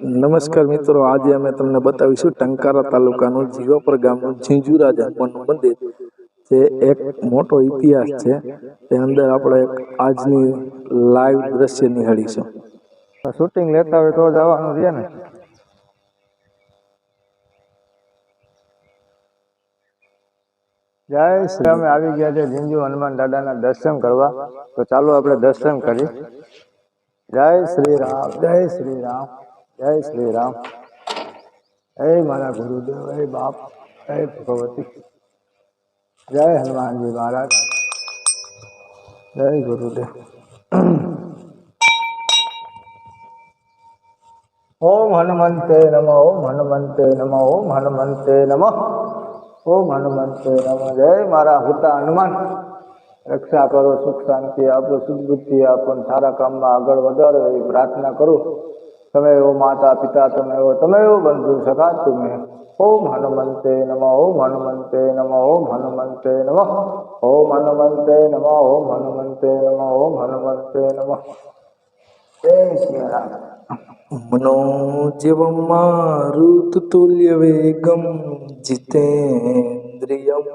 નમસ્કાર મિત્રો, આજે અમે તમને બતાવીશું ટંકારા તાલુકાનું જીવાપર ગામનું ઝીંઝુરા હનુમાનનું મંદિર, જે એક મોટો ઇતિહાસ છે. તે અંદર આપણે આજની લાઈવ દ્રશ્ય નિહાળીશું. શૂટિંગ લેતા હોય તો જ છે ને. જય શ્રી અમે આવી ગયા છે ઝીંઝુ હનુમાન દાદાના દર્શન કરવા. તો ચાલો આપણે દર્શન કરી. જય શ્રી રામ. જય શ્રી રામ. જય શ્રી રામ હે મારા ગુરુદેવ, હે બાપ, હે ભગવતી. જય હનુમાનજી મહારાજ. જય ગુરુદેવ. ઓમ હનુમંતે નમઃ, ઓમ હનુમંતે નમઃ, ઓમ હનુમંતે નમઃ. ઓમ હનુમંતે નમઃ. જય મારા હુતા હનુમાન. રક્ષા કરો, સુખ શાંતિ આપો સુદબુદ્ધિ આપો ને સારા કામમાં આગળ વધારો એવી પ્રાર્થના કરું. તમેવ માતા પિતા તમેવ તમેવ બંધુ સખા, તુમે ઓમ હનુમંતે નમ, ઓમ હનુમંતે નમ, ઓમ હનુમંતે નમ, ઓમ હનુમંતે નમ, ઓમ હનુમંતે નમ, ઓમ હનુમંતે નમ. મનો જીવ મારુતુલ્ય વેગમ જીતેન્દ્રિયમ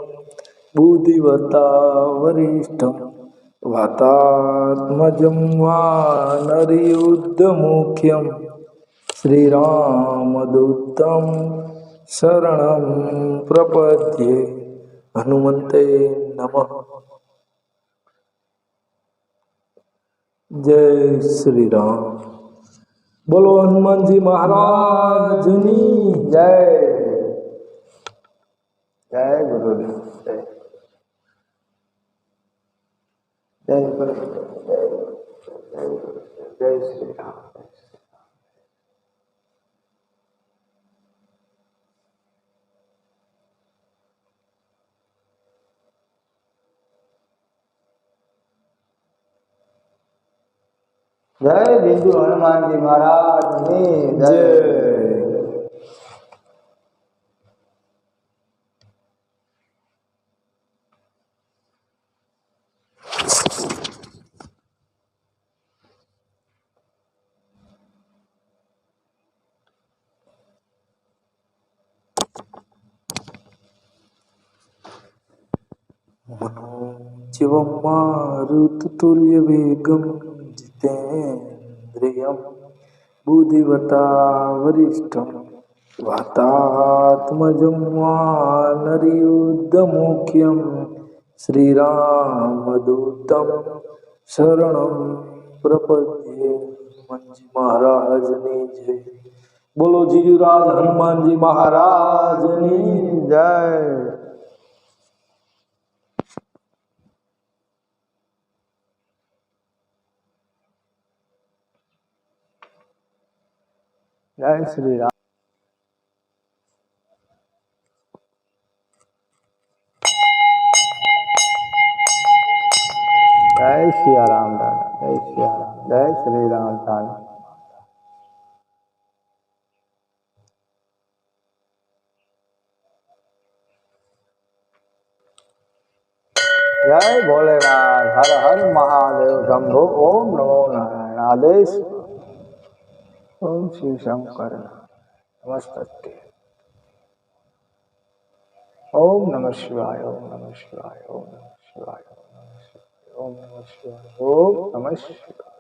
બુદ્ધિવતા વરિષ્ઠમ વાતાત્મજમ વાનરિયુદ્ધમુખ્યમ શ્રીરામદૂતમ શરણમ પ્રપદ્યે હનુમંતે નમઃ જય શ્રી રામ બોલો હનુમાનજી મહારાજની જય જય ગુરુદેવ જય જય શ્રી રામ. જય બિંદુ હનુમાનજી મહારાજની જય જય मनोजवं मारुततुल्यवेगं जितेन्द्रियं बुद्धिवता वरिष्ठं वातात्मजं वानरयुद्धमुख्यं श्रीरामदूतं શરણમ પ્રપદ્યે હનુમાનજી મહારાજની જય બોલો જીયુરાજ હનુમાનજી મહારાજની જય જય શ્રી રામ જય શ્રી રામ દાદા જય શ્રી રામ જય શ્રી રામ દાદા જય ભોલેનાથ હર હર મહાદેવ શંભુ ઓમ નમો નારાયણ આદેશ ઓમ શિવ શંકર. નમસ્તે. ઓમ નમ શિવાય, ઓમ નમ શિવાય, ઓમ નમ શિવાય, ઓમ નમ શિવાય, ઓમ નમ શિવાય, ઓમ નમ શિવાય.